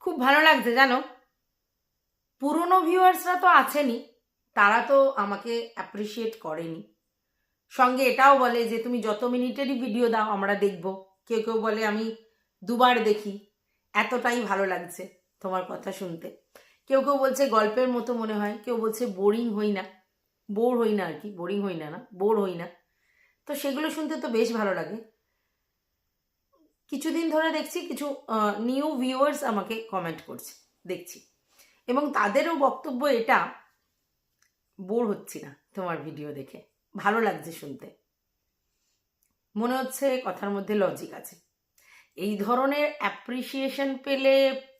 খুব ভালো লাগছে, জানো? পুরনো ভিউয়ার্সরা তো আছেনই, তারা তো আমাকে অ্যাপ্রিসিয়েট করেনি। সঙ্গে এটাও বলে যে, তুমি যত মিনিটেরই ভিডিও দাও, আমরা দেখব। কেউ কেউ বলে, আমি দুবার দেখি। এতটাই ভালো লাগছে তোমার কথা শুনতে। কেউ কেউ বলছে, গল্পের মতো মনে হয়। কেউ বলছে, বোরিং হই না। বোর হই না আর কি, বোরিং হই না না, বোর হই না। তো সেগুলো শুনতে তো বেশ ভালো লাগে। কিছুদিন ধরে দেখছি কিছু নিউ ভিউয়ার্স আমাকে কমেন্ট করছে, দেখছি। এবং তাদেরও বক্তব্য এটা বোর হচ্ছি না তোমার ভিডিও দেখে। ভালো লাগছে শুনতে। মনে হচ্ছে কথার মধ্যে লজিক আছে। এই ধরনের অ্যাপ্রিসিয়েশন পেলে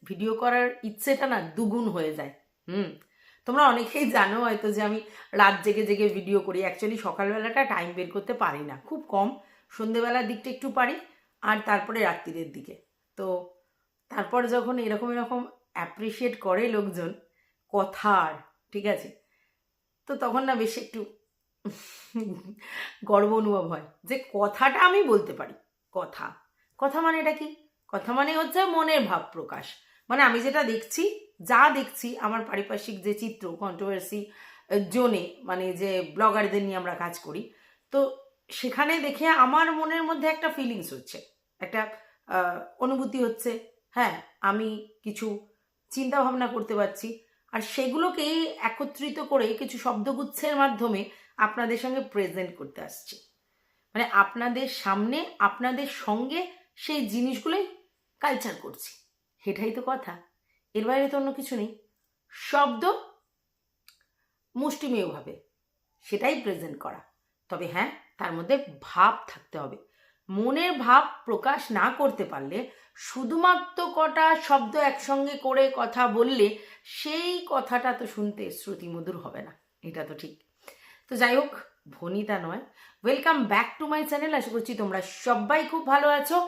ভিডিও করার ইচ্ছেটা না দুগুণ হয়ে যায়। হুম, তোমরা অনেকেই জানো হয়তো যে আমি রাত জেগে জেগে ভিডিও করি। অ্যাকচুয়ালি সকালবেলাটা টাইম বের করতে পারি না। খুব কম। সন্ধেবেলার দিকটা একটু পারি। আর তারপরে রাত্রিরের দিকে। তো তারপর যখন এরকম এরকম অ্যাপ্রিসিয়েট করে লোকজন কথার ঠিক আছে? তো তখন না বেশ একটু গর্ব অনুভব হয় যে কথাটা আমি বলতে পারি। কথা। কথা মানে এটা কি? কথা মানে হচ্ছে মনের ভাব প্রকাশ। মানে আমি যেটা দেখছি, যা দেখছি, আমার পারিপার্শ্বিক যে চিত্র কন্ট্রোভার্সি জোনে মানে যে ব্লগারদের নিয়ে আমরা কাজ করি, তো সেখানে দেখে আমার মনের মধ্যে একটা ফিলিংস হচ্ছে। একটা অনুভূতি হচ্ছে হ্যাঁ আমি কিছু চিন্তা ভাবনা করতে পারছি। আর সেগুলোকেই একত্রিত করে কিছু শব্দগুচ্ছের মাধ্যমে আপনাদের সঙ্গে প্রেজেন্ট করতে আসছি। মানে আপনাদের সামনে, আপনাদের সঙ্গে সেই জিনিসগুলোই কালচার করছি। সেটাই তো কথা। এর বাইরে তো অন্য কিছু নেই। শব্দ মুষ্টিমেয়ভাবে সেটাই প্রেজেন্ট করা। তবে হ্যাঁ তার মধ্যে ভাব থাকতে হবে। মনের ভাব প্রকাশ না করতে পারলে শুধুমাত্র কটা শব্দ একসঙ্গে করে কথা বললে সেই কথাটা তো শুনতে শ্রুতিমধুর হবে না, এটা তো ঠিক। তো যাই হোক, ভনিতা নয়। Welcome back to my channel আশা করছি তোমরা সবাই খুব ভালো আছো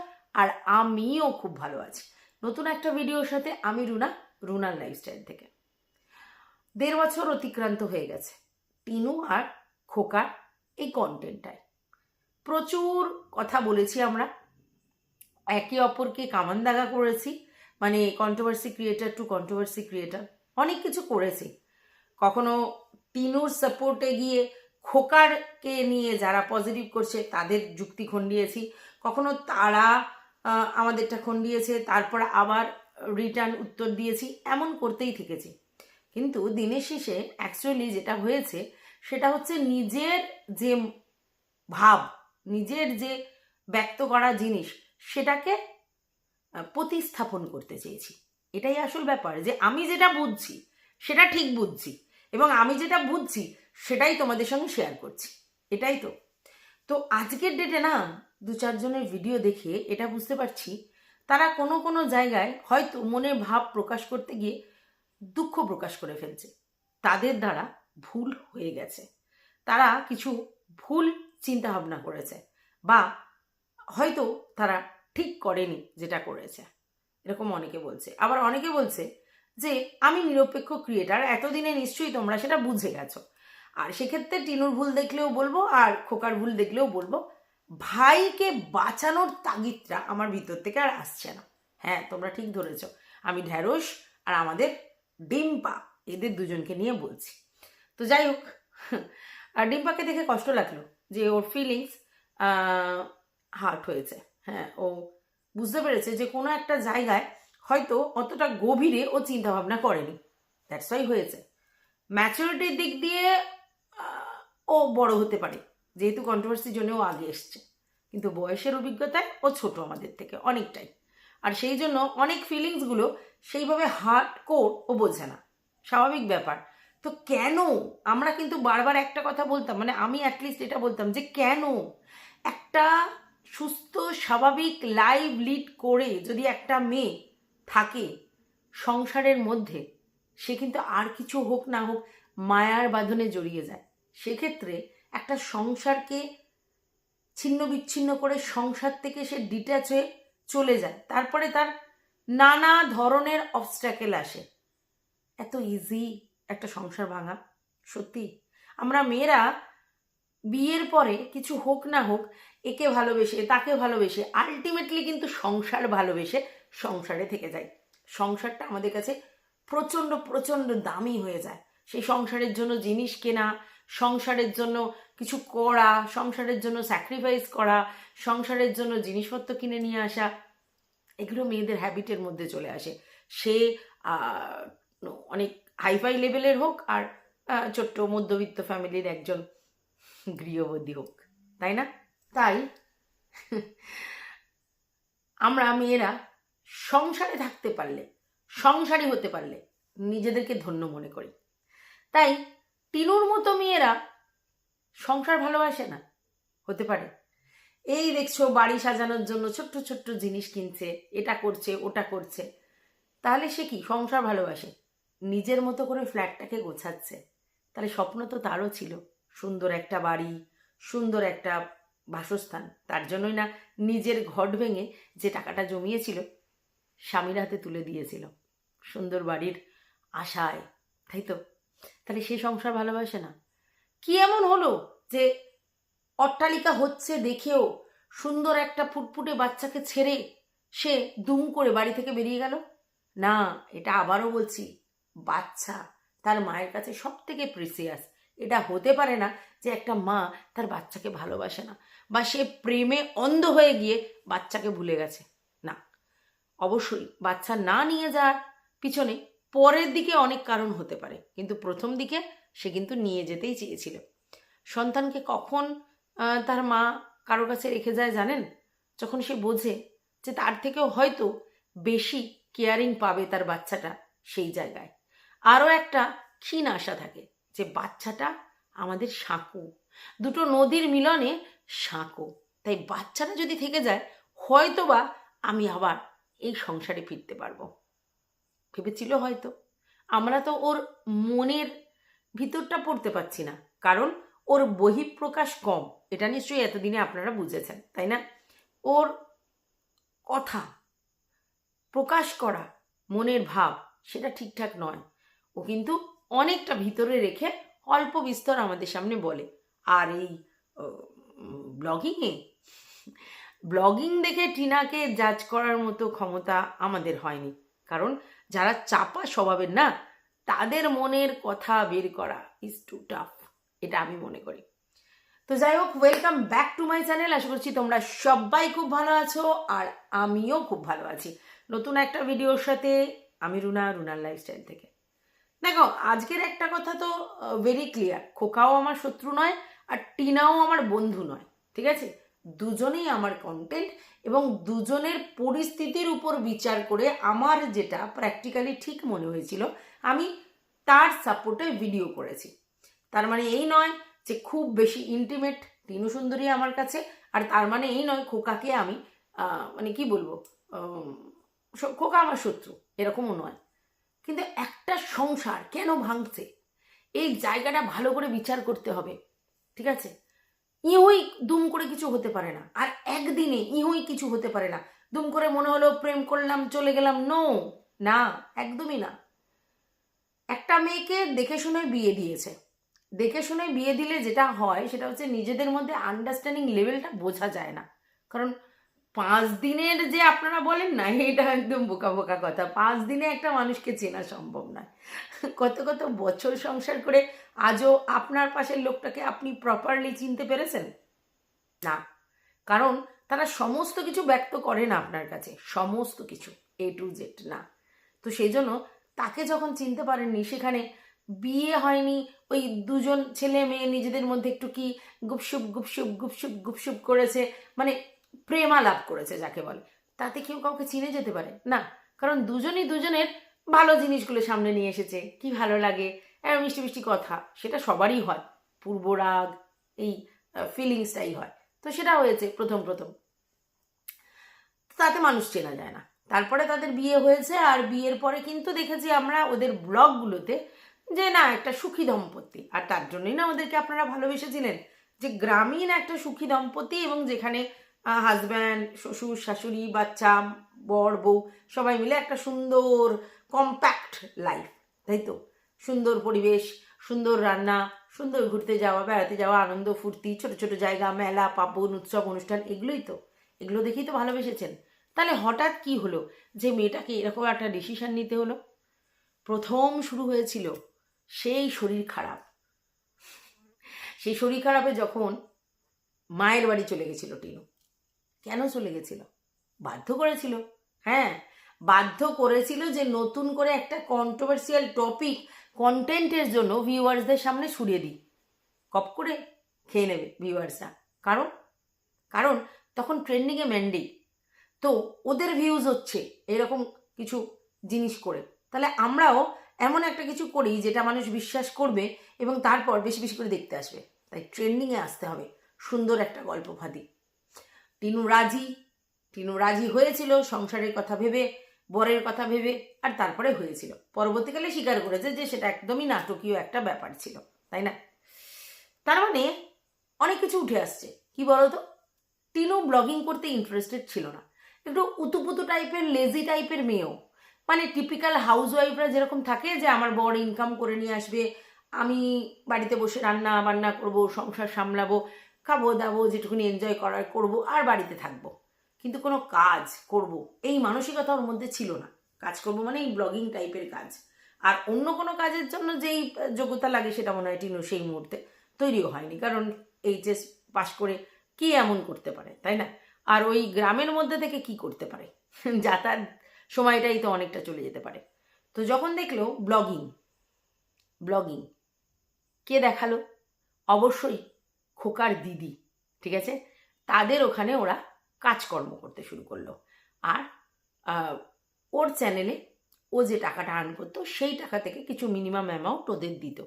আর আমিও খুব ভালো আছি। নতুন একটা ভিডিওর সাথে আমি রুনা, রুনার লাইফস্টাইল থেকে। দেড় বছর অতিক্রান্ত হয়ে গেছে। টিনু আর খোকার এই কন্টেন্টটায় প্রচুর কথা বলেছি আমরা। একে অপরকে কামান দাগা করেছি। মানে controversy creator to controversy creator অনেক কিছু করেছি। কখনো টিনুর সাপোর্টে গিয়ে খোকারকে নিয়ে যারা পজিটিভ করছে, তাদের যুক্তি খণ্ডিয়েছি। কখনো তারা আমাদেরটা খণ্ডিয়েছে, তারপর আবার রিটার্ন উত্তর দিয়েছি। এমন করতেই থেকেছি। কিন্তু দিনের শেষে অ্যাকচুয়ালি যেটা হয়েছে সেটা হচ্ছে নিজের যে ভাব, নিজের যে ব্যক্ত করা জিনিস, সেটাকে প্রতিস্থাপন করতে চেয়েছি। এটাই আসল ব্যাপার যে আমি যেটা বুঝছি, সেটা ঠিক বুঝছি এবং আমি যেটা বুঝছি, সেটাই তোমাদের সঙ্গে শেয়ার করছি। এটাই তো। তো আজকের ডেটে না, দু চারজনের ভিডিও দেখে এটা বুঝতে পারছি, তারা কোনো কোনো জায়গায় হয়তো মনের ভাব প্রকাশ করতে গিয়ে দুঃখ প্রকাশ করে ফেলছে। তাদের দ্বারা ভুল হয়ে গেছে। তারা কিছু ভুল চিন্তা ভাবনা করেছে বা হয়তো তারা ঠিক করেনি যেটা করেছে। এরকম অনেকে বলছে। আবার অনেকে বলছে যে, আমি নিরপেক্ষ ক্রিয়েটার এতদিনে নিশ্চয়ই তোমরা সেটা বুঝে গেছো। আর সেক্ষেত্রে টিনুর ভুল দেখলেও বলব আর খোকার ভুল দেখলেও বলব, ভাইকে বাঁচানোর তাগিদটা আমার ভিতর থেকে আর আসছে না। হ্যাঁ তোমরা ঠিক ধরেছ। আমি ঢ্যাঁড়স আর আমাদের ডিম্পা, এদের দুজনকে নিয়ে বলছি। তো যাই হোক, আর ডিম্পাকে দেখে কষ্ট লাগল যে ওর ফিলিংস হার্ট হয়েছে। হ্যাঁ ও বুঝতে পেরেছে যে কোনো একটা জায়গায় হয়তো অতটা গভীরে ও চিন্তা ভাবনা করেনি। দ্যাটস ওয়াই হয়েছে। ম্যাচুরিটির দিক দিয়ে ও বড় হতে পারে, যেহেতু কন্ট্রোভার্সির জন্য ও আগে এসছে। কিন্তু বয়সের অভিজ্ঞতায় ও ছোট আমাদের থেকে অনেকটাই। আর সেই জন্য অনেক ফিলিংসগুলো সেইভাবে হার্ট কোর ও বোঝে না। স্বাভাবিক ব্যাপার। তো কেন? আমরা কিন্তু বারবার একটা কথা বলতাম মানে আমি অ্যাটলিস্ট এটা বলতাম যে কেন? একটা সুস্থ, স্বাভাবিক লাইভ লিড করে যদি একটা মেয়ে থাকে সংসারের মধ্যে, সে কিন্তু আর কিছু হোক না হোক মায়ার বাঁধনে জড়িয়ে যায়। সেক্ষেত্রে একটা সংসারকে ছিন্ন বিচ্ছিন্ন করে সংসার থেকে সে ডিট্যাচ হয়ে চলে যায়। তারপরে তার নানা ধরনের অবস্ট্যাকেল আসে। এত ইজি একটা সংসার ভাঙা, সত্যি। আমরা মেয়েরা বিয়ের পরে কিছু হোক না হোক একে ভালোবেসে, তাকে ভালোবেসে আলটিমেটলি কিন্তু সংসার ভালোবেসে সংসারে থেকে যায়। সংসারটা আমাদের কাছে প্রচণ্ড প্রচণ্ড দামি হয়ে যায়। সেই সংসারের জন্য জিনিস কেনা, সংসারের জন্য কিছু করা, সংসারের জন্য স্যাক্রিফাইস করা, সংসারের জন্য জিনিসপত্র কিনে নিয়ে আসা, এগুলো মেয়েদের হ্যাবিটের মধ্যে চলে আসে। সে অনেক হাইফাই লেভেলের হোক আর ছোট্ট মধ্যবিত্ত ফ্যামিলির একজন গৃহবধূ হোক, তাই না? তাই আমরা মেয়েরা সংসারে থাকতে পারলে, সংসারী হতে পারলে নিজেদেরকে ধন্য মনে করি। তাই টিনুর মতো মেয়েরা সংসার ভালোবাসে না, হতে পারে। এই দেখছ বাড়ি সাজানোর জন্য ছোট্ট ছোট্ট জিনিস কিনছে, এটা করছে, ওটা করছে। তাহলে সে কি সংসার ভালোবাসে? নিজের মতো করে ফ্ল্যাটটাকে গোছাচ্ছে। তাহলে স্বপ্ন তো তারও ছিল। সুন্দর একটা বাড়ি, সুন্দর একটা বাসস্থান। তার জন্যই না নিজের ঘট ভেঙে যে টাকাটা জমিয়েছিল, স্বামীর হাতে তুলে দিয়েছিল। সুন্দর বাড়ির আশায়, তাই তো? তাহলে সে সংসার ভালোবাসে না। কি এমন হলো যে অট্টালিকা হচ্ছে দেখেও সুন্দর একটা ফুটফুটে বাচ্চাকে ছেড়ে সে দুম করে বাড়ি থেকে বেরিয়ে গেল? না, এটা আবারও বলছি বাচ্চা তার মায়ের কাছে সব থেকে প্রিসিয়াস এটা হতে পারে না যে একটা মা তার বাচ্চাকে ভালোবাসে না বা সে প্রেমে অন্ধ হয়ে গিয়ে বাচ্চাকে ভুলে গেছে। না, অবশ্যই বাচ্চা না নিয়ে যাওয়ার পিছনে পরের দিকে অনেক কারণ হতে পারে, কিন্তু প্রথম দিকে সে কিন্তু নিয়ে যেতেই চেয়েছিল। সন্তানকে কখন তার মা কারোর কাছে রেখে যায় জানেন? যখন সে বোঝে যে তার থেকেও হয়তো বেশি কেয়ারিং পাবে তার বাচ্চাটা সেই জায়গায়। আরও একটা ক্ষীণ আশা থাকে যে বাচ্চাটা আমাদের সাঁকো। দুটো নদীর মিলনে সাঁকো। তাই বাচ্চাটা যদি থেকে যায়, হয়তোবা আমি আবার এই সংসারে ফিরতে পারব। ভেবেছিল হয়তো। আমরা তো ওর মনের ভিতরটা পড়তে পারছি না, কারণ ওর বহিঃপ্রকাশ কম। এটা নিশ্চয়ই এতদিনে আপনারা বুঝেছেন, তাই না? ওর কথা, প্রকাশ করা, মনের ভাব, সেটা ঠিকঠাক নয়। ও কিন্তু অনেকটা ভিতরে রেখে অল্প বিস্তর আমাদের সামনে বলে। আর এই ব্লগিংয়ে? ব্লগিং দেখে টিনাকে জাজ করার মতো ক্ষমতা আমাদের হয়নি। কারণ যারা চাপা স্বভাবের না, তাদের মনের কথা বের করা ইজ টু টাফ এটা আমি মনে করি। তো যাই হোক welcome back to my channel আশা করছি তোমরা সবাই খুব ভালো আছো আর আমিও খুব ভালো আছি। নতুন একটা ভিডিওর সাথে, আমি রুনা, রুনার লাইফস্টাইল থেকে। দেখো, আজকের একটা কথা তো ভেরি ক্লিয়ার খোকাও আমার শত্রু নয় আর টিনাও আমার বন্ধু নয়, ঠিক আছে? দুজনেই আমার কন্টেন্ট এবং দুজনের পরিস্থিতির উপর বিচার করে আমার যেটা প্র্যাকটিক্যালি ঠিক মনে হয়েছিল, আমি তার সাপোর্টে ভিডিও করেছি। তার মানে এই নয় যে খুব বেশি ইন্টিমেট টিনু সুন্দরী আমার কাছে, আর তার মানে এই নয় খোকাকে আমি মানে কি বলব খোকা আমার শত্রু, এরকমও নয়। কিন্তু একটা সংসার কেন ভাঙছে? এই জায়গাটা ভালো করে বিচার করতে হবে, ঠিক আছে? ইহুই দুম করে কিছু হতে পারে না, আর একদিনে ইহুই কিছু হতে পারে না। দুম করে মনে হলো প্রেম করলাম, চলে গেলাম। নো না, একদমই না। একটা মেয়েকে দেখে শুনে বিয়ে দিয়েছে। দেখে শুনে বিয়ে দিলে যেটা হয়, সেটা হচ্ছে নিজেদের মধ্যে আন্ডারস্ট্যান্ডিং লেভেলটা বোঝা যায় না। কারণ পাঁচ দিনের যে আপনারা বলেন না, এটা একদম বোকা বোকা কথা। পাঁচ দিনে একটা মানুষকে চেনা সম্ভব নয়। কত কত বছর সংসার করে আজও আপনার পাশের লোকটাকে আপনি প্রপারলি চিনতে পেরেছেন? না। কারণ তারা সমস্ত কিছু ব্যক্ত করে না আপনার কাছে। সমস্ত কিছু এ টু জেড না। তো সেই জন্য তাকে যখন চিনতে পারেননি, সেখানে বিয়ে হয়নি, ওই দুজন ছেলে মেয়ে নিজেদের মধ্যে একটু কি গুপসুপ গুপসুপ গুপসুপ গুপসুপ করেছে মানে প্রেমালাপ করেছে যাকে বলে। তাতে কেউ কাউকে চিনে যেতে পারে? না, কারণ দুজনই দুজনের ভালো জিনিসগুলো সামনে নিয়ে এসেছে। কি ভালো লাগে? আর মিষ্টি মিষ্টি কথা। সেটা সবারই হয়। পূর্বরাগ এই ফিলিংসটাই হয়। তো সেটা হয়েছে প্রথম প্রথম। তাতে মানুষ চেনা যায় না। তারপরে তাদের বিয়ে হয়েছে আর বিয়ের পরে কিন্তু দেখেছি আমরা ওদের ব্লগগুলোতে যে না, একটা সুখী দম্পতি। আর তার জন্যই না ওদেরকে আপনারা ভালোবেসেছিলেন। যে গ্রামীণ একটা সুখী দম্পতি এবং যেখানে হাজব্যান্ড শ্বশুর, শাশুড়ি, বাচ্চা, বর, বউ, সবাই মিলে একটা সুন্দর কম্প্যাক্ট লাইফ তাই তো? সুন্দর পরিবেশ, সুন্দর রান্না, সুন্দর ঘুরতে যাওয়া, বেড়াতে যাওয়া, আনন্দ, ফুর্তি, ছোট ছোট জায়গা, মেলা, পার্বণ, উৎসব, অনুষ্ঠান, এগুলোই তো, এগুলো দেখেই তো ভালোবেসেছেন। তাহলে হঠাৎ কি হলো যে মেয়েটাকে এরকম একটা ডিসিশান নিতে হলো? প্রথম শুরু হয়েছিল সেই শরীর খারাপ। সেই শরীর খারাপে যখন মায়ের বাড়ি চলে গেছিল টিনু। কেন চলে গেছিল? বাধ্য করেছিল। হ্যাঁ বাধ্য করেছিল যে নতুন করে একটা কন্ট্রোভার্সিয়াল টপিক কন্টেন্টের জন্য ভিউয়ার্সদের সামনে ছড়িয়ে দিই। কপ করে খেয়ে নেবে ভিউয়ার্সরা কারণ? কারণ তখন ট্রেন্ডিংয়ে ম্যান্ডি তো ওদের ভিউজ হচ্ছে এরকম কিছু জিনিস করে। তাহলে আমরাও এমন একটা কিছু করি যেটা মানুষ বিশ্বাস করবে এবং তারপর বেশি বেশি করে দেখতে আসবে। তাই ট্রেন্ডিংয়ে আসতে হবে। সুন্দর একটা গল্প ফাঁদি। টিনু রাজি টিনু রাজি হয়েছিল, সংসারের কথা ভেবে, বরের কথা ভেবে, আর তারপরে হয়েছিল। পরবর্তীকালে স্বীকার করেছে যে সেটা একদমই নাটকীয় একটা ব্যাপার ছিল, তাই না? তার মানে অনেক কিছু উঠে আসছে। কি বলতো? টিনু ব্লগিং করতে ইন্টারেস্টেড ছিল না। একটু উতুপুতু টাইপের লেজি টাইপের মেয়েও। মানে টিপিক্যাল হাউস ওয়াইফরা যেরকম থাকে যে আমার বর ইনকাম করে নিয়ে আসবে, আমি বাড়িতে বসে রান্না বান্না করব, সংসার সামলাবো খাব, দাবো, যেটুকুনি এনজয় করার করব আর বাড়িতে থাকব। কিন্তু কোনো কাজ করব, এই মানসিকতা ওর মধ্যে ছিল না। কাজ করব মানে এই ব্লগিং টাইপের কাজ। আর অন্য কোনো কাজের জন্য যেই যোগ্যতা লাগে সেটা মনে হয় টিনু সেই মুহূর্তে তৈরিও হয়নি। কারণ এইচএস পাশ করে কি এমন করতে পারে, তাই না? আর ওই গ্রামের মধ্যে থেকে কি করতে পারে? যাতায়াত সময়টাই তো অনেকটা চলে যেতে পারে। তো যখন দেখল ব্লগিং ব্লগিং কে দেখাল? অবশ্যই খোকার দিদি, ঠিক আছে? তাদের ওখানে ওরা কাজকর্ম করতে শুরু করল। আর ওর চ্যানেলে ও যে টাকাটা আর্ন করতো, সেই টাকা থেকে কিছু মিনিমাম অ্যামাউন্ট ওদের দিত।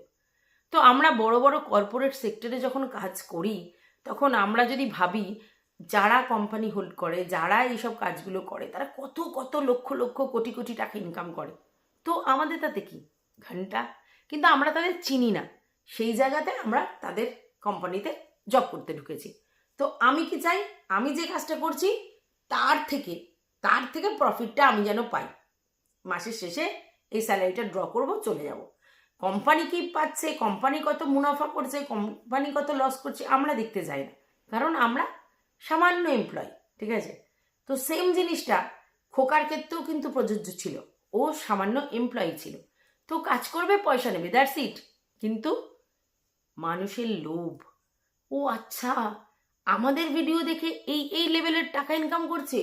তো আমরা বড় বড় কর্পোরেট সেক্টরে যখন কাজ করি, তখন আমরা যদি ভাবি, যারা কোম্পানি হোল্ড করে, যারা এইসব কাজগুলো করে, তারা কত কত লক্ষ লক্ষ কোটি কোটি টাকা ইনকাম করে। তো আমাদের তাতে কি? ঘণ্টা। কিন্তু আমরা তাদের চিনি না। সেই জায়গাতে আমরা তাদের কোম্পানিতে জব করতে ঢুকেছি। তো আমি কি চাই? আমি যে কাজটা করছি, তার থেকে তার থেকে প্রফিটটা আমি যেন পাই। মাসের শেষে এই স্যালারিটা ড্র করব, চলে যাব। কোম্পানি কি পাচ্ছে, কোম্পানি কত মুনাফা করছে, কোম্পানি কত লস করছে, আমরা দেখতে যাই না। কারণ আমরা সামান্য এমপ্লয় ঠিক আছে? তো সেম জিনিসটা, খোকার ক্ষেত্রেও কিন্তু প্রযোজ্য ছিল। ও সামান্য এমপ্লয়ি ছিল। তো কাজ করবে, পয়সা নেবে দ্যাটস ইট কিন্তু মানুষের লোভ। ও আচ্ছা আমাদের ভিডিও দেখে এই এই লেভেলের টাকা ইনকাম করছে?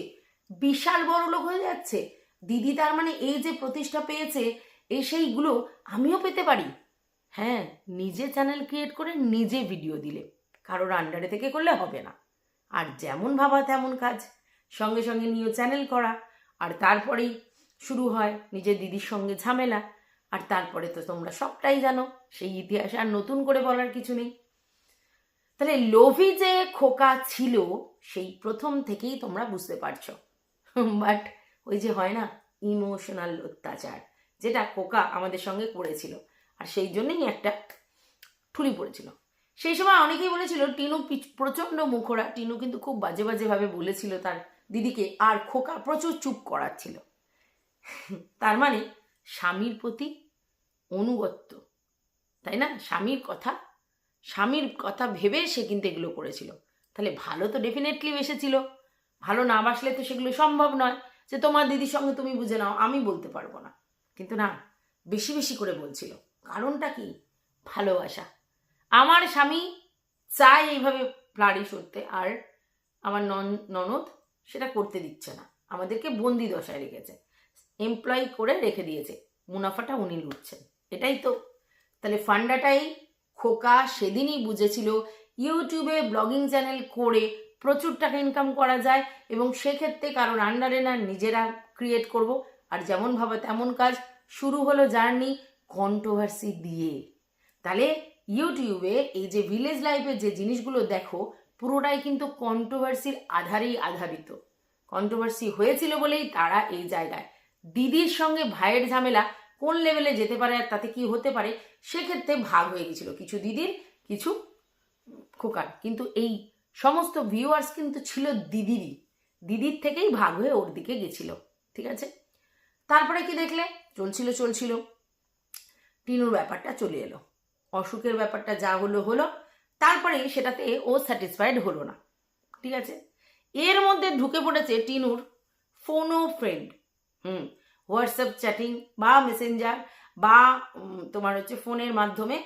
বিশাল বড় লোক হয়ে যাচ্ছে। দিদি তার মানে এই যে প্রতিষ্ঠা পেয়েছে এই সেইগুলো আমিও পেতে পারি? হ্যাঁ নিজে চ্যানেল ক্রিয়েট করে নিজে ভিডিও দিলে। কারোর আন্ডারে থেকে করলে হবে না। আর যেমন ভাবা তেমন কাজ। সঙ্গে সঙ্গে নিয়ে চ্যানেল করা। আর তারপরেই শুরু হয় নিজের দিদির সঙ্গে ঝামেলা। আর তারপরে তো তোমরা সবটাই জানো, সেই ইতিহাসে আর নতুন করে বলার কিছু নেই। তাহলে লোভি যে খোকা ছিল, সেই প্রথম থেকেই তোমরা বুঝতে পারছ। বাট ওই যে হয় না, ইমোশনাল অত্যাচার, যেটা খোকা আমাদের সঙ্গে করেছিল, আর সেই জন্যই একটা ঠুলি পড়েছিল। সেই সময় অনেকেই বলেছিল, টিনু প্রচণ্ড মুখরা টিনু কিন্তু খুব বাজে বাজেভাবে বলেছিল তার দিদিকে, আর খোকা প্রচুর চুপ করাচ্ছিল। তার মানে স্বামীর প্রতি অনুগত্য। তাই না? স্বামীর কথা। স্বামীর কথা ভেবে সে কিন্তু এগুলো করেছিল। তাহলে ভালো তো ডেফিনেটলি বেসেছিল ভালো না বাসলে তো সেগুলো সম্ভব নয় যে তোমার দিদির সঙ্গে তুমি বুঝে নাও, আমি বলতে পারব না। কিন্তু না, বেশি বেশি করে বলছিল। কারণটা কি? ভালোবাসা। আমার স্বামী চায় এইভাবে ফ্লারিশ করতে, আর আমার নন, ননদ সেটা করতে দিচ্ছে না। আমাদেরকে বন্দি দশায় রেখেছে। এমপ্লয়ি করে রেখে দিয়েছে। মুনাফাটা উনি লুটছেন। এটাই তো। তাহলে ফান্ডাটাই খোকা সেদিনই বুঝেছিল ইউটিউবে ব্লগিং চ্যানেল করে প্রচুর টাকা ইনকাম করা যায় এবং সেক্ষেত্রে কারোর আন্ডারে না নিজেরা ক্রিয়েট করব। আর যেমন ভাবা তেমন কাজ শুরু হলো জার্নি কন্ট্রোভার্সি দিয়ে। তাহলে ইউটিউবে এই যে ভিলেজ লাইফের যে জিনিসগুলো দেখো, পুরোটাই কিন্তু কন্ট্রোভার্সির আধারেই আধারিত। কন্ট্রোভার্সি হয়েছিল বলেই তারা এই জায়গায়। দিদির সঙ্গে ভাইয়ের ঝামেলা কোন লেভেলে যেতে পারে আর তাতে কি হতে পারে, সেক্ষেত্রে ভাগ হয়ে গেছিল। কিছু দিদির, কিছু খোকার। কিন্তু এই সমস্ত ভিউয়ার্স কিন্তু ছিল দিদিরই। দিদির থেকেই ভাগ হয়ে ওর দিকে গেছিল। ঠিক আছে? তারপরে কি দেখলে? চলছিল চলছিল। টিনুর ব্যাপারটা চলে এলো। অসুখের ব্যাপারটা যা হলো হলো। তারপরে সেটাতে ও স্যাটিসফাইড হলো না। ঠিক আছে? এর মধ্যে ঢুকে পড়েছে টিনুর ফোনো ফ্রেন্ড হুম। হোয়াটসঅ্যাপ চ্যাটিং বা মেসেঞ্জার বা তোমার হচ্ছে ফোনের মাধ্যমে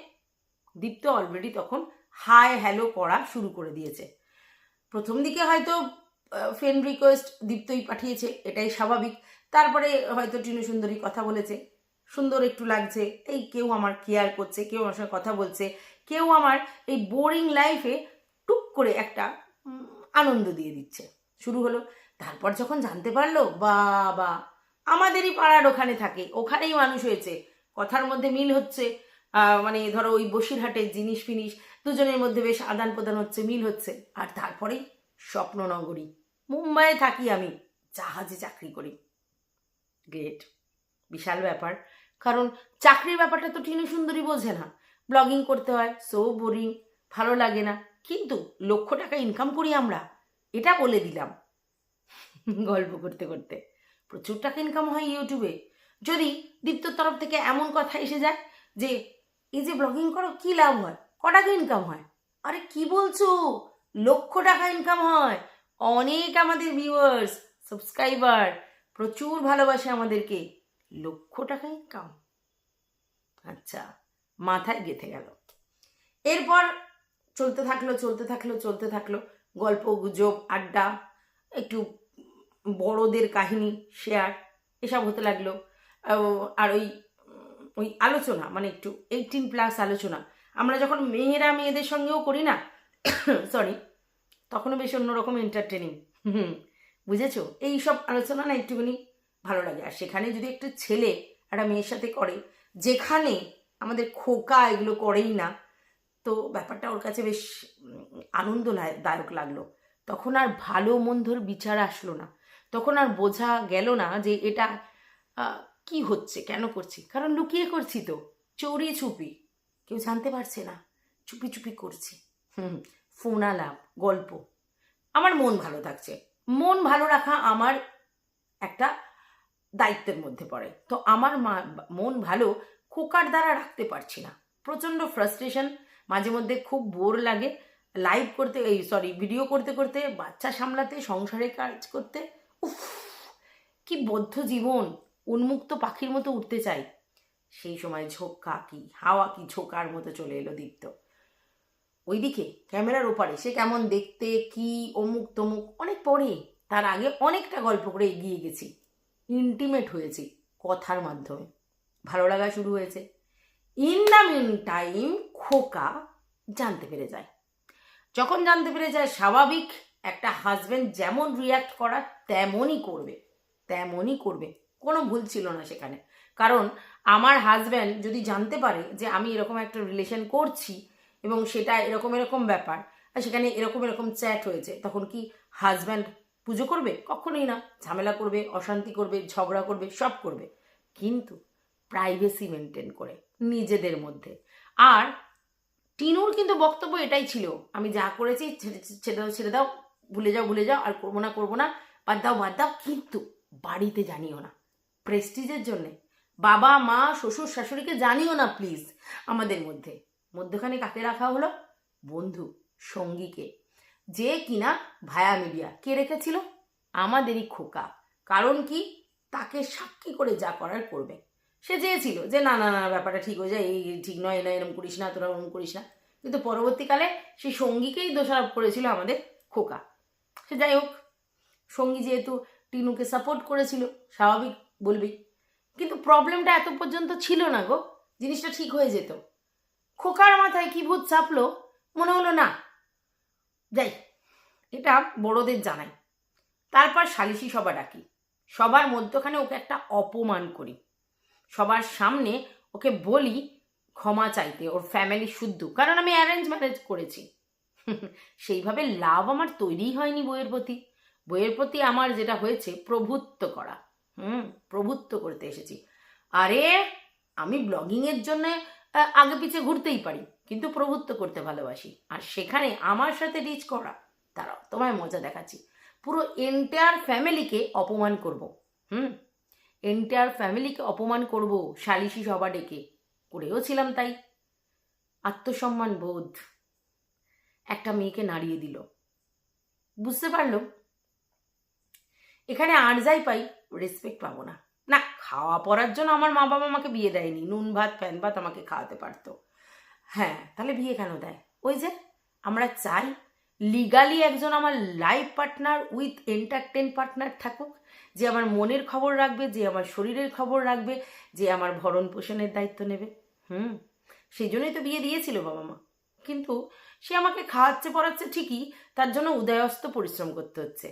দীপ্ত অলরেডি তখন হাই হ্যালো করা শুরু করে দিয়েছে। প্রথম দিকে হয়তো ফ্রেন্ড রিকোয়েস্ট দীপ্তই পাঠিয়েছে, এটাই স্বাভাবিক। তারপরে হয়তো টিনু সুন্দরী কথা বলেছে, সুন্দর একটু লাগছে, এই কেউ আমার কেয়ার করছে, কেউ আমার সঙ্গে কথা বলছে, কেউ আমার এই বোরিং লাইফে টুক করে একটা আনন্দ দিয়ে দিচ্ছে। শুরু হলো। তারপর যখন জানতে পারল বাবা আমাদেরই পাড়ার ওখানে থাকে, ওখানেই মানুষ হয়েছে। কথার মধ্যে মিল হচ্ছে মানে ধরো ওই বসিরহাটের জিনিস ফিনিস, দুজনের মধ্যে বেশ আদান প্রদান হচ্ছে, মিল হচ্ছে। আর তারপরেই স্বপ্ননগরী। মুম্বাইয়ে থাকি আমি, জাহাজে চাকরি করি। গ্রেট বিশাল ব্যাপার। কারণ চাকরির ব্যাপারটা তো টিনু সুন্দরী বোঝে না। ব্লগিং করতে হয় সো বোরিং ভালো লাগে না। কিন্তু লক্ষ টাকা ইনকাম করি আমরা, এটা বলে দিলাম। গল্প করতে করতে। প্রচুর টাকা ইনকাম হয় ইউটিউবে। যদি দীপ্তর তরফ থেকে এমন কথা এসে যায় যে, এই যে ব্লগিং করো, কি লাভ হয়? ক টাকা ইনকাম হয়? আরে কি বলছো? লক্ষ টাকা ইনকাম হয়। অনেক আমাদের ভিউয়ার্স সাবস্ক্রাইবার প্রচুর ভালোবাসে আমাদেরকে। লক্ষ টাকা ইনকাম আচ্ছা মাথায় গেঁথে গেল। এরপর চলতে থাকল চলতে থাকল চলতে থাকল। গল্প, গুজব, আড্ডা, একটু বড়দের কাহিনী, শেয়ার, এসব হতে লাগল। আর ওই ওই আলোচনা মানে একটু এইটিন প্লাস আলোচনা। আমরা যখন মেয়েরা মেয়েদের সঙ্গেও করি না সরি তখনও বেশ অন্যরকম এন্টারটেনিং হুম, বুঝেছ? এই সব আলোচনা না একটুখানি ভালো লাগে। আর সেখানে যদি একটা ছেলে একটা মেয়ের সাথে করে, যেখানে আমাদের খোকা এগুলো করেই না, তো ব্যাপারটা ওর কাছে বেশ আনন্দদায়ক লাগল। তখন আর ভালো মন্দর বিচার আসলো না। তখন আর বোঝা গেল না যে এটা কি হচ্ছে, কেন করছি? কারণ লুকিয়ে করছি তো চোরি চুপি কেউ জানতে পারছে না, চুপি চুপি করছি। হুম, ফোন আলাপ, গল্প। আমার মন ভালো থাকছে। মন ভালো রাখা আমার একটা দায়িত্বের মধ্যে পড়ে। তো আমার মন ভালো খোকার দ্বারা রাখতে পারছি না। প্রচণ্ড ফ্রাস্ট্রেশন মাঝে মধ্যে খুব বোর লাগে। লাইভ করতে, এই সরি ভিডিও করতে করতে, বাচ্চা সামলাতে, সংসারে কাজ করতে উফ, কি বদ্ধ জীবন, উন্মুক্ত পাখির মতো উঠতে চাই। সেই সময় ঝোঁকা কি, হাওয়া কি ঝোঁকার মতো চলে এলো দীপ্ত। ওইদিকে ক্যামেরার ওপারে সে কেমন দেখতে, কি, অমুক তমুক, অনেক পরে তার আগে অনেকটা গল্প করে এগিয়ে গেছি। ইন্টিমেট হয়েছি কথার মাধ্যমে। ভালো লাগা শুরু হয়েছে। ইন দ্য মিন টাইম খোকা জানতে পেরে যায়। যখন জানতে পেরে যায়, স্বাভাবিক একটা হাজব্যান্ড যেমন রিয়াক্ট করার তেমনই করবে তেমনই করবে। কোনো ভুল ছিল না সেখানে। কারণ আমার হাজব্যান্ড যদি জানতে পারে যে আমি এরকম একটা রিলেশন করছি এবং সেটা এরকম এরকম ব্যাপার, আর সেখানে এরকম এরকম চ্যাট হয়েছে, তখন কি হাজব্যান্ড পুজো করবে? কখনোই না। ঝামেলা করবে, অশান্তি করবে, ঝগড়া করবে, সব করবে। কিন্তু প্রাইভেসি মেনটেন করে নিজেদের মধ্যে। আর টিনুর কিন্তু বক্তব্য এটাই ছিল, আমি যা করেছি ছেড়ে দাও ছেড়ে দাও, ভুলে যাও ভুলে যাও, আর করব না করব না। বাদ দাও বাদ দাও কিন্তু বাড়িতে জানিও না। প্রেস্টিজের জন্যে। বাবা, মা, শ্বশুর, শাশুড়িকে জানিও না প্লিজ আমাদের মধ্যে। মধ্যখানে কাকে রাখা হলো? বন্ধু, সঙ্গীকে। যে কিনা ভায়া মিডিয়া। কে রেখেছিল? আমাদেরই খোকা। কারণ কি? তাকে সাক্ষী করে যা করার করবে। সে চেয়েছিল যে, না না না, ব্যাপারটা ঠিক হয়ে যায়। এই ঠিক নয় না এরম করিস না, তোরা ওরম করিস না। কিন্তু পরবর্তীকালে সেই সঙ্গীকেই দোষারোপ করেছিল আমাদের খোকা। সে যাই হোক সঙ্গী যেহেতু টিনুকে সাপোর্ট করেছিল, স্বাভাবিক বলবি। কিন্তু প্রবলেমটা এত পর্যন্ত ছিল না গো, জিনিসটা ঠিক হয়ে যেত। খোকার মাথায় কি ভূত চাপলো, মনে হলো না। যাই, এটা বড়দের জানাই। তারপর সালিশি সভা ডাকি। সবার মধ্যখানে ওকে একটা অপমান করি। সবার সামনে ওকে বলি ক্ষমা চাইতে, ওর ফ্যামিলি শুদ্ধ। কারণ আমি অ্যারেঞ্জ ম্যারেজ করেছি। সেইভাবে লাভ আমার তৈরিই হয়নি বইয়ের প্রতি। বইয়ের প্রতি আমার যেটা হয়েছে, প্রভুত্ব করা। হুম, প্রভুত্ব করতে এসেছি। আরে, আমি ব্লগিংয়ের জন্য আগে পিছে ঘুরতেই পারি, কিন্তু প্রভুত্ব করতে ভালোবাসি। আর সেখানে আমার সাথে রিচ করা। তারাও তোমায় মজা দেখাচ্ছি। পুরো এন্টায়ার ফ্যামিলিকে অপমান করব, হুম? এন্টায়ার ফ্যামিলিকে অপমান করব, সালিশি সভা ডেকে। করেও ছিলাম তাই। আত্মসম্মান বোধ। একটা মেয়েকে নাড়িয়ে দিল। বুঝতে পারল? এখানে আর যাই পাই রেসপেক্ট পাবো না। না, খাওয়া পড়ার জন্য আমার মা বাবা আমাকে বিয়ে দেয়নি। নুন ভাত, ফ্যান ভাত আমাকে খাওয়াতে পারতো। হ্যাঁ তাহলে বিয়ে কেন দেয়? ওই যে, আমরা চাই লিগালি একজন আমার life partner with entertain partner থাকুক, যে আমার মনের খবর রাখবে, যে আমার শরীরের খবর রাখবে, যে আমার ভরণ পোষণের দায়িত্ব নেবে। হুম, সেই জন্যই তো বিয়ে দিয়েছিল বাবা মা। কিন্তু সে আমাকে খাওয়াচ্ছে, পড়াচ্ছে ঠিকই, তার জন্য উদয়স্ত পরিশ্রম করতে হচ্ছে।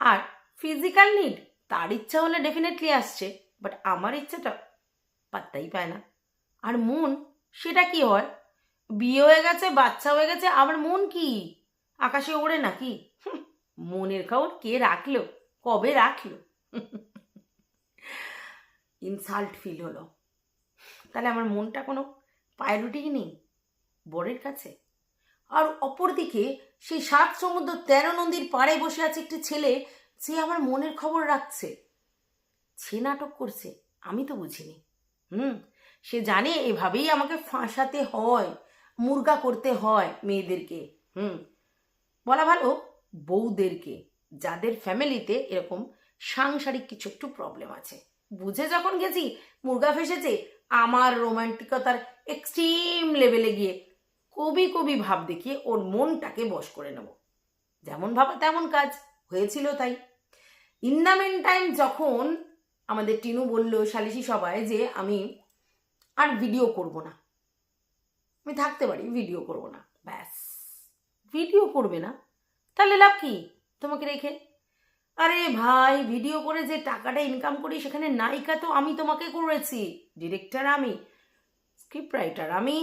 আর ফিজিক্যাল নিড তার ইচ্ছা হলে ডেফিনেটলি আসছে বাট আমার ইচ্ছাটা পাত্তাই পায় না। আর মন, সেটা কি হয়? বিয়ে হয়ে গেছে, বাচ্চা হয়ে গেছে, আমার মন কি? আকাশে ওড়ে নাকি? মনের খবর কে রাখল? কবে রাখল? ইনসাল্ট ফিল হলো। তাহলে আমার মনটা কোনো প্রায়োরিটি নেই, বরের কাছে? আর অপরদিকে, সেই সাত সমুদ্র তেরো নদীর পাড়ে বসে আছে একটি ছেলে যে আমার মনের খবর রাখছে। সে নাটক করছে, আমি তো বুঝিনি। হুম, সে জানে এভাবেই আমাকে ফাঁসাতে হয়, মুরগা করতে হয় মেয়েদেরকে। হুম, বলা ভালো বউদেরকে, যাদের ফ্যামিলিতে এরকম সাংসারিক কিছু একটু প্রবলেম আছে। বুঝে যখন গেছি মুরগা ফেসেছে, আমার রোমান্টিকতার এক্সট্রিম লেভেলে গিয়ে কবি কবি ভাব দেখিয়ে ওর মনটাকে বশ করে নেব। যেমন ভাবা তেমন কাজ, হয়েছিল তাই। ইন দ্য মেন টাইম যখন আমাদের টিনু বলল সালিশি সবাই যে আমি আর ভিডিও করব না, আমি থাকতে পারি ভিডিও করব না, ব্যাস। ভিডিও করবে না, তাহলে লাভ কি? তোমাকে রেখে? আরে ভাই ভিডিও করে যে টাকাটা ইনকাম করি, সেখানে নায়িকা তো আমি তোমাকে করেছি ডিরেক্টর আমি স্ক্রিপ্ট রাইটার আমি,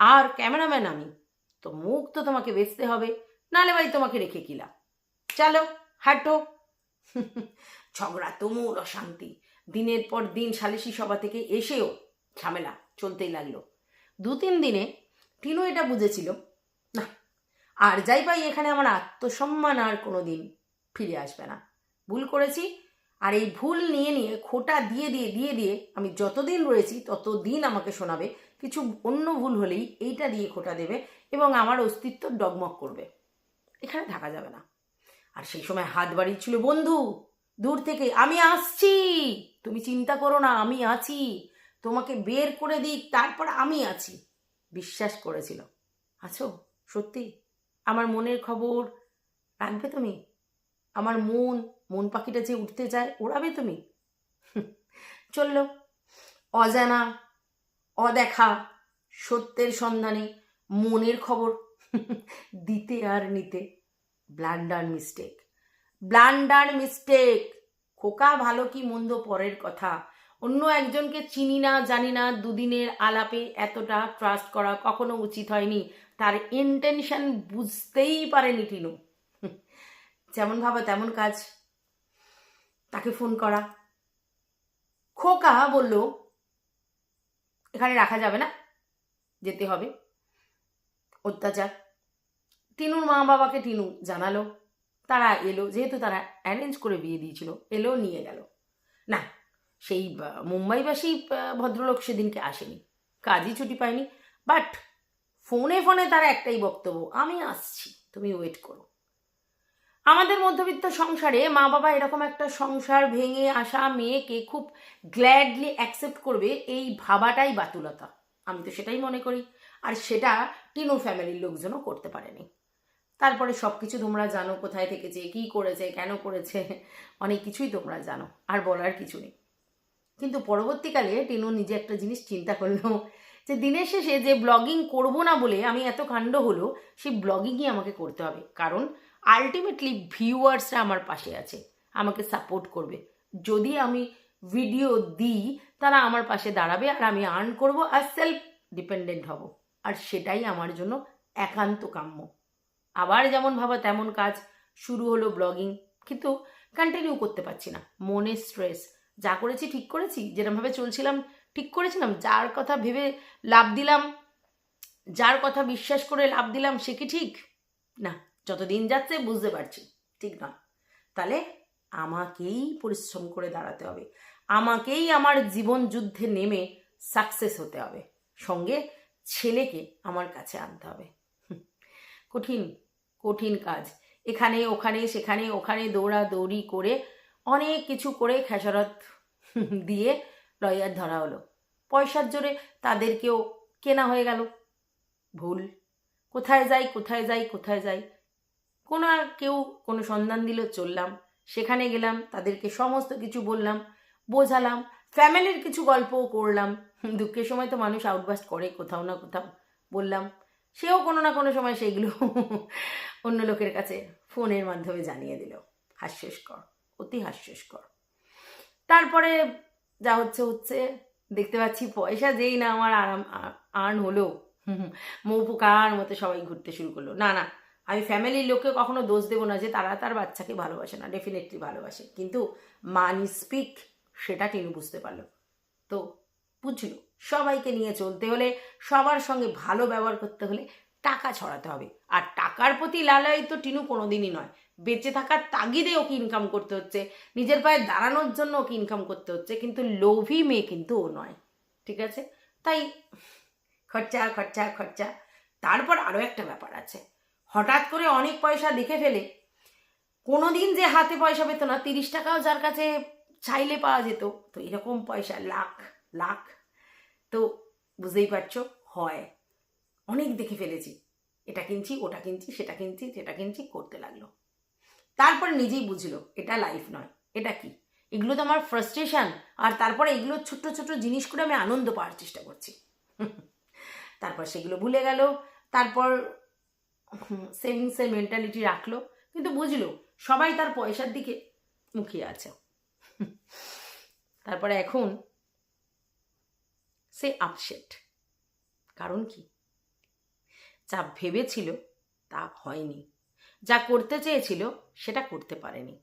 আর ক্যামেরাম্যান আমি। তো মুখ তো তোমাকে বেচতে হবে, নালে ভাই তোমাকে রেখে কিলা চলো, হাঁটো। ঝগড়া তুমুল অশান্তি। দিনের পর দিন সালিশি সভা থেকে এসেও ঝামেলা চলতেই লাগল। দু তিন দিনে টিনু এটা বুঝেছিল, না, আর যাই পাই এখানে আমার আত্মসম্মান আর কোনো দিন ফিরে আসবে না। ভুল করেছি, আর এই ভুল নিয়ে নিয়ে খোটা দিয়ে দিয়ে দিয়ে দিয়ে আমি যতদিন রয়েছি ততদিন আমাকে শোনাবে। কিছু অন্য ভুল হলেই এইটা দিয়ে খোটা দেবে এবং আমার অস্তিত্ব ডগমগ করবে। এখানে থাকা যাবে না। আর সেই সময় হাত বাড়িয়েছিল বন্ধু, দূর থেকে, আমি আসছি। তুমি চিন্তা করো না, আমি আছি। তোমাকে বের করে দিক তারপর আমি আছি। বিশ্বাস করেছিল। আছো? সত্যি? আমার মনের খবর রাখবে তুমি? আমার মন মন পাখিটা যে উঠতে যায়, ওড়াবে তুমি? চলল। অজানা, অদেখা, সত্যের সন্ধানে মনের খবর দিতে আর নিতে ব্লান্ডার মিস্টেক। Blunder mistake. খোকা ভালো কি মন্দ পরের কথা। অন্য একজনকে চিনি না, জানি না, দুদিনের আলাপে এতটা ট্রাস্ট করা কখনো উচিত হয়নি। তার ইন্টেনশন বুঝতেই পারেনি টিনু। যেমন ভাবা তেমন কাজ। তাকে ফোন করা। খোকা বলল, এখানে রাখা যাবে না? যেতে হবে। অত্যাচার। টিনুর মা বাবাকে টিনু জানালো। তারা এলো, যেহেতু তারা অ্যারেঞ্জ করে বিয়ে দিয়েছিল, এলো, নিয়ে গেল। না, সেই মুম্বাইবাসী ভদ্রলোক সেদিনকে আসেনি। কাজই ছুটি পায়নি বাট ফোনে ফোনে তার একটাই বক্তব্য, আমি আসছি, তুমি ওয়েট করো। আমাদের মধ্যবিত্ত সংসারে মা বাবা এরকম একটা সংসার ভেঙে আসা মেয়েকে খুব গ্ল্যাডলি অ্যাকসেপ্ট করবে, এই ভাবাটাই বাতুলতা। আমি তো সেটাই মনে করি। আর সেটা টিনু ফ্যামিলির লোকজনও করতে পারেনি। তারপরে সব কিছু তোমরা জানো, কোথায় থেকেছে কী করেছে, কেন করেছে, অনেক কিছুই তোমরা জানো, আর বলার কিছু নেই। কিন্তু পরবর্তীকালে টেনু নিজে একটা জিনিস চিন্তা করল, যে দিনের শেষে যে ব্লগিং করব না বলে আমি এত কাণ্ড হলো, সেই ব্লগিংই আমাকে করতে হবে। কারণ আলটিমেটলি ভিউয়ার্সরা আমার পাশে আছে, আমাকে সাপোর্ট করবে। যদি আমি ভিডিও দিই, তারা আমার পাশে দাঁড়াবে আর আমি আর্ন করব আর সেলফ ডিপেন্ডেন্ট হব। আর সেটাই আমার জন্য একান্ত কাম্য। আবার যেমন ভাবা তেমন কাজ। শুরু হলো ব্লগিং কিন্তু কন্টিনিউ করতে পারছি না। মনে স্ট্রেস যা করেছি ঠিক করেছি যেরমভাবে চলছিলাম ঠিক করেছিলাম, যার কথা ভেবে লাভ দিলাম, যার কথা বিশ্বাস করে লাভ দিলাম, সে কি ঠিক? না, যতদিন যাচ্ছে বুঝতে পারছি, ঠিক না তাহলে আমাকেই পরিশ্রম করে দাঁড়াতে হবে। আমাকেই আমার জীবন যুদ্ধে নেমে সাকসেস হতে হবে। সঙ্গে ছেলেকে আমার কাছে আনতে হবে। কঠিন। কঠিন কাজ। এখানে, ওখানে, সেখানে, ওখানে দৌড়া দৌড়ি করে অনেক কিছু করে খেসারত দিয়ে লয়ার ধরা হলো। পয়সার জোরে তাদেরকেও কেনা হয়ে গেল। ভুল। কোথায় যাই কোথায় যাই কোথায় যাই? কোনো আর কেউ কোনো সন্ধান দিল, চললাম। সেখানে গেলাম, তাদেরকে সমস্ত কিছু বললাম, বোঝালাম, ফ্যামিলির কিছু গল্পও করলাম। দুঃখের সময় তো মানুষ আউটবাস্ট করে কোথাও না কোথাও। বললাম সেও কোনো না কোনো সময় সেইগুলো অন্য লোকের কাছে ফোনের মাধ্যমে জানিয়ে দিল। হাস্যস্কর, অতি হাস্যস্কর। তারপরে যা হচ্ছে হচ্ছে দেখতে পাচ্ছি পয়সা যেই না আমার আরাম আর্ন হলো। মৌ পোকার মতো সবাই ঘুরতে শুরু করল। না না, আমি ফ্যামিলির লোককে কখনো দোষ দেবো না যে তারা তার বাচ্চাকে ভালোবাসে না, ডেফিনেটলি ভালোবাসে। কিন্তু মানি স্পিক, সেটা টিনু বুঝতে পারল। তো বুঝলো। সবাইকে নিয়ে চলতে হলে, সবার সঙ্গে ভালো ব্যবহার করতে হলে টাকা ছড়াতে হবে। আর টাকার প্রতি লালয় তো টিনু কোনোদিনই নয়। বেঁচে থাকার তাগিদে ওকে ইনকাম করতে হচ্ছে। নিজের পায়ে দাঁড়ানোর জন্য ওকে ইনকাম করতে হচ্ছে। কিন্তু লোভী মেয়ে কিন্তু ও নয়। ঠিক আছে? তাই খরচা খরচা খরচা। তারপর আরও একটা ব্যাপার আছে। হঠাৎ করে অনেক পয়সা দেখে ফেলে। কোনো দিন যে হাতে পয়সা পেতো না। তিরিশ টাকাও যার কাছে চাইলে পাওয়া যেত। তো এরকম পয়সা, লাখ লাখ তো বুঝতেই পারছ, হয়। অনেক দেখে ফেলেছি। এটা কিনছি, ওটা কিনছি, সেটা কিনছি সেটা কিনছি, করতে লাগল। তারপরে নিজেই বুঝলো, এটা লাইফ নয়। এটা কি? এগুলো তো আমার ফ্রাস্ট্রেশন আর তারপরে এগুলো ছোট্ট ছোট্ট জিনিস করে আমি আনন্দ পাওয়ার চেষ্টা করছি। তারপর সেগুলো ভুলে গেল, তারপর সেভিংসের মেন্টালিটি রাখল, কিন্তু বুঝলো, সবাই তার পয়সার দিকে মুখিয়ে আছে। তারপরে এখন সে আপসেট কারণ কি? যা ভেবেছিল তা হয়নি। যা করতে চেয়েছিল সেটা করতে পারেনি।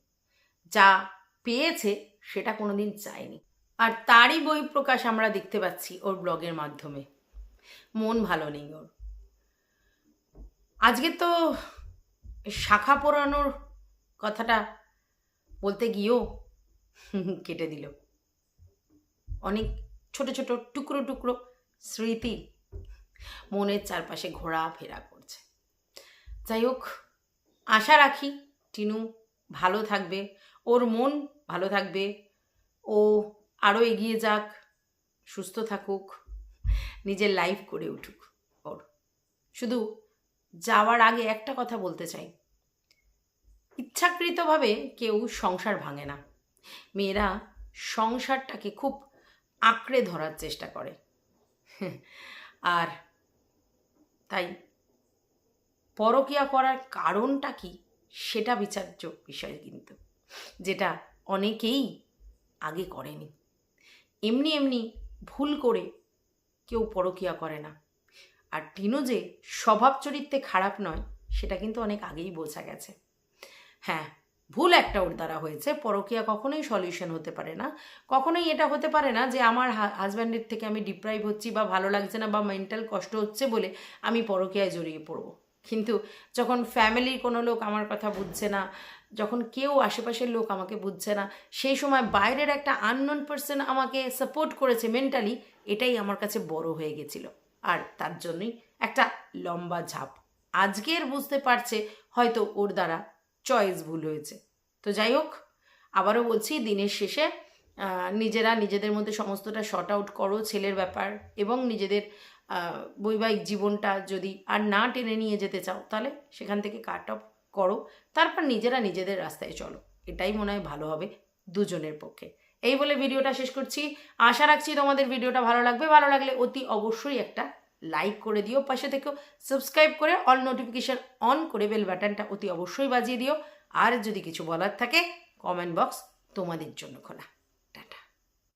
যা পেয়েছে সেটা কোনোদিন চায়নি। আর তারই বই প্রকাশ আমরা দেখতে পাচ্ছি ওর ব্লগের মাধ্যমে। মন ভালো নেই ওর। আজকে তো শাখা পোড়ানোর কথাটা বলতে গিয়েও কেটে দিল। অনেক ছোট ছোট টুকরো টুকরো স্মৃতি মনের চারপাশে ঘোরাফেরা করছে। যাই হোক, আশা রাখি টিনু ভালো থাকবে, ওর মন ভালো থাকবে, ও আরও এগিয়ে যাক, সুস্থ থাকুক, নিজের লাইফ করে উঠুক ওর। শুধু যাওয়ার আগে একটা কথা বলতে চাই। ইচ্ছাকৃতভাবে কেউ সংসার ভাঙে না। মেয়েরা সংসারটাকে খুব আঁকড়ে ধরার চেষ্টা করে। আর তাই পরকিয়া করার কারণটা কি সেটা বিচার্য বিষয় কিন্তু, যেটা অনেকেই আগে করেনি। এমনি এমনি ভুল করে কেউ পরকিয়া করে না। আর টিনু যে স্বভাব চরিত্রে খারাপ নয়, সেটা কিন্তু অনেক আগেই বোঝা গেছে। হ্যাঁ ভুল একটা ওর দ্বারা হয়েছে, পরকিয়া কখনোই সলিউশন হতে পারে না। কখনোই এটা হতে পারে না যে আমার হাজব্যান্ডের থেকে আমি ডিপ্রাইভ হচ্ছি বা ভালো লাগছে না বা মেন্টাল কষ্ট হচ্ছে বলে আমি পরকিয়ায় জড়িয়ে পড়ব। কিন্তু যখন ফ্যামিলির কোনো লোক আমার কথা বুঝছে না, যখন কেউ আশেপাশের লোক আমাকে বুঝছে না, সেই সময় বাইরের একটা আননোন পার্সন আমাকে সাপোর্ট করেছে মেন্টালি এটাই আমার কাছে বড় হয়ে গেছিল। আর তার জন্যই একটা লম্বা ঝাঁপ। আজকের বুঝতে পারছে হয়তো ওর দ্বারা চয়েস ভুল হয়েছে। তো যাই হোক, আবারও বলছি, দিনের শেষে নিজেরা নিজেদের মধ্যে সমস্তটা শর্ট আউট করো, ছেলের ব্যাপার এবং নিজেদের বৈবাহিক জীবনটা যদি আর না টেনে নিয়ে যেতে চাও, তাহলে সেখান থেকে কাট অফ করো। তারপর নিজেরা নিজেদের রাস্তায় চলো। এটাই মনে হয় ভালো হবে দুজনের পক্ষে। এই বলে ভিডিওটা শেষ করছি। আশা রাখছি তোমাদের ভিডিওটা ভালো লাগবে। ভালো লাগলে অতি অবশ্যই একটা লাইক করে দিও, পাশে থেকেও সাবস্ক্রাইব করে অল নোটিফিকেশান অন করে বেল বাটনটা অতি অবশ্যই বাজিয়ে দিও। আর যদি কিছু বলার থাকে কমেন্ট বক্স তোমাদের জন্য খোলা।